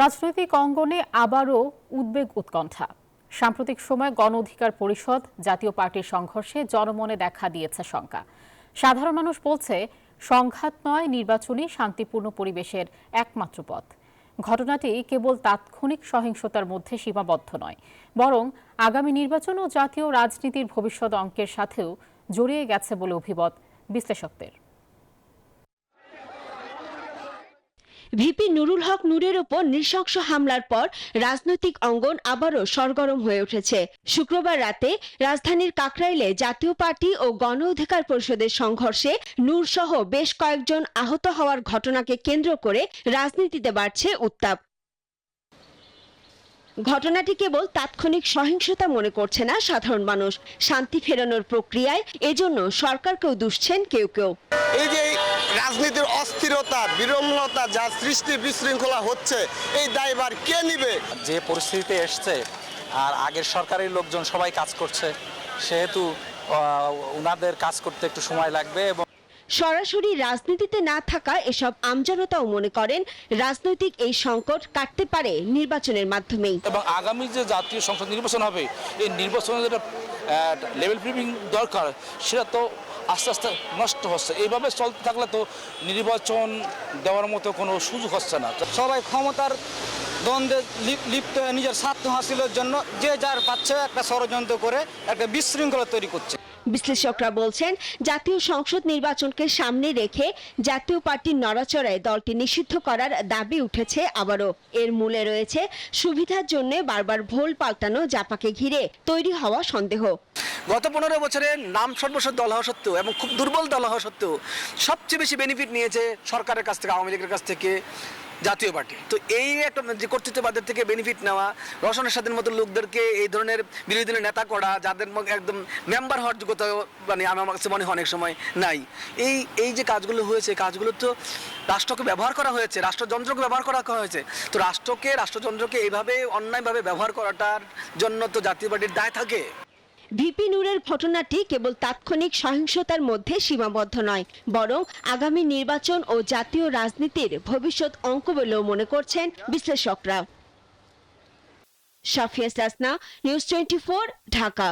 রাজনৈতিক অঙ্গনে আবারও উদ্বেগ উৎকণ্ঠা। সাম্প্রতিক সময় গণ অধিকার পরিষদ, জাতীয় পার্টির সংঘর্ষে জনমনে দেখা দিয়েছে শঙ্কা। সাধারণ মানুষ বলছে, সংঘাত নয় নির্বাচনী শান্তিপূর্ণ পরিবেশের একমাত্র পথ। ঘটনাটি কেবল তাৎক্ষণিক সহিংসতার মধ্যে সীমাবদ্ধ নয়, বরং আগামী নির্বাচন ও জাতীয় রাজনীতির ভবিষ্যৎ অঙ্কের সাথেও জড়িয়ে গেছে বলে অভিমত বিশ্লেষকদের। ভিপি নুরুল হক নূরের ওপর নৃশংস হামলার পর রাজনৈতিক অঙ্গন আবারও সরগরম হয়ে উঠেছে। শুক্রবার রাতে রাজধানীর কাকরাইলে জাতীয় পার্টি ও গণ অধিকার পরিষদের সংঘর্ষে নূর সহ বেশ কয়েকজন আহত হওয়ার ঘটনাকে কেন্দ্র করে রাজনীতিতে বাড়ছে উত্তাপ। ঘটনাটি কেবল তাৎক্ষণিক সহিংসতা মনে করছে না সাধারণ মানুষ। শান্তি ফেরানোর প্রক্রিয়ায় এজন্য সরকারকেও দুষছেন কেউ কেউ। এই যে রাজনীতির অস্থিরতা বিড়ম্বনতা যা সৃষ্টি বিশৃঙ্খলা হচ্ছে এই দায়ভার কে নিবে? যে পরিস্থিতিতে এসছে আর আগের সরকারের লোকজন সবাই কাজ করছে সেহেতু ওনাদের কাজ করতে একটু সময় লাগবে এবং সরাসরি রাজনীতিতে না থাকা এসব আমজনতাও মনে করেন রাজনৈতিক এই সংকট কাটতে পারে নির্বাচনের মাধ্যমেই। এবং আগামী যে জাতীয় সংসদ নির্বাচন হবে এই নির্বাচনের যেটা লেভেল ফিলিং দরকার সেটা তো আস্তে আস্তে নষ্ট হচ্ছে। এইভাবে চলতে থাকলে তো নির্বাচন দেওয়ার মতো কোনো সুযোগ হচ্ছে না। সবাই ক্ষমতার দ্বন্দ্বে লিপ- লিপ্ত হয়ে নিজের স্বার্থ হাসিলের জন্য যে যার পাচ্ছে একটা ষড়যন্ত্র করে একটা বিশৃঙ্খলা তৈরি করছে। বিশ্লেষকরা বলছেন জাতীয় সংসদ নির্বাচনকে সামনে রেখে জাতীয় পার্টির নড়াচড়ায় দলটি নিষিদ্ধ করার দাবি উঠেছে আবারও। এর মূলে রয়েছে সুবিধার জন্য বারবার ভোল পাল্টানো জাপাকে ঘিরে তৈরি হওয়া সন্দেহ। গত পনেরো বছরে নাম সর্বস্ব দল হওয়া সত্ত্বেও এবং খুব দুর্বল দল হওয়া সত্ত্বেও সবচেয়ে বেশি বেনিফিট নিয়েছে সরকারের কাছ থেকে, আওয়ামী লীগের কাছ থেকে জাতীয় পার্টি। তো এই একটা যে কর্তৃত্ববাদের থেকে বেনিফিট নেওয়া রসনের স্বাধীন মতো লোকদেরকে এই ধরনের বিরোধী দলের নেতা করা, যাদের একদম মেম্বার হওয়ার যোগ্যতা মানে আমার কাছে মনে হয় অনেক সময় নাই। এই এই যে কাজগুলো হয়েছে কাজগুলো তো রাষ্ট্রকে ব্যবহার করা হয়েছে, রাষ্ট্রযন্ত্রকে ব্যবহার করা হয়েছে। তো রাষ্ট্রকে, রাষ্ট্রযন্ত্রকে এইভাবে অন্যায়ভাবে ব্যবহার করাটার জন্য তো জাতীয় পার্টির দায় থাকে। ভিপি নূরের ঘটনাটি কেবল তাৎক্ষণিক সহিংসতার মধ্যে সীমাবদ্ধ নয়, বরং আগামী নির্বাচন ও জাতীয় রাজনীতির ভবিষ্যৎ অঙ্ক বলেও মনে করছেন বিশ্লেষকরা। Safia Sasna, news twenty Dhaka.